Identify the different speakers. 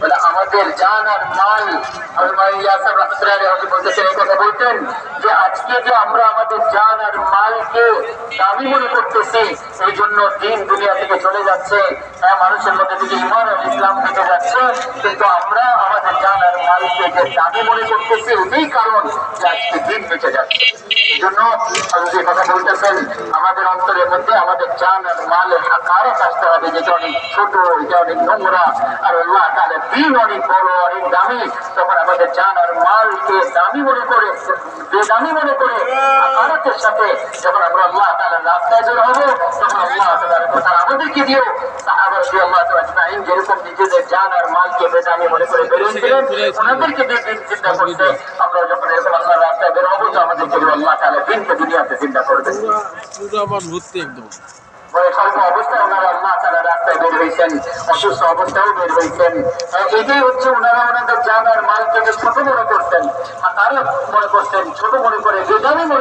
Speaker 1: বলে আমাদের জান আর মাল আলমাই ইয়াসার রহমতুল্লাহ আলী বলতেছেন এই কথা বলতেন যে আজকে যে আমরা আমাদের জান আর মালকে দামি মনে করতেছি এই জন্য দিন দুনিয়া থেকে চলে যাচ্ছে হ্যাঁ মানুষের মধ্যে থেকে ইমান আর ইসলাম থেকে যাচ্ছে, কিন্তু আমরা আমাদের জান আর মালকে যে দামি মনে করতেছি এটাই কারণ যে আজকে দিন বেঁচে যাচ্ছে। এই জন্য যে কথা বলতেছেন, আমাদের অন্তরের মধ্যে আমাদের জান আর মালের হাকারত আসতে হবে, যেটা অনেক ছোট, এটা অনেক নোংরা, আর আল্লাহ তাহলে দিন অনেক বড়, অনেক দামি, তখন আমাদের জান আর মালকে দামি মনে করে বেদামি মনে করে হাকারতের সাথে যখন আমরা আল্লাহ তাহলে রাস্তায় বের হব তখন আল্লাহ তাআলার কথা আমাদেরকে দিও। সাহাবা রাদিয়াল্লাহু তাআলা আজমাইন যেরকম নিজেদের জান আর মালকে বেদামি মনে করে বেরিয়েছিলেন ওনাদেরকে দিয়ে দিন চিন্তা করতে। আমরা যখন এরকম আল্লাহর রাস্তায় বের হব তো আমাদেরকে আল্লাহ তাআলা দিনকে দুনিয়াতে চিন্তা করবে
Speaker 2: পুরো আমার ভর্তি একদম
Speaker 1: বলে স্বল্প অবস্থায় ওনারা আল্লাহ তালা রাস্তায় বের হয়েছেন অসুস্থ অবস্থাও বের হয়েছেন এটাই হচ্ছে ওনারা ওনাদের জানার মালকে ছোট মনে করতেন, আর তারা মনে করতেন, ছোট মনে করে বেদামি মনে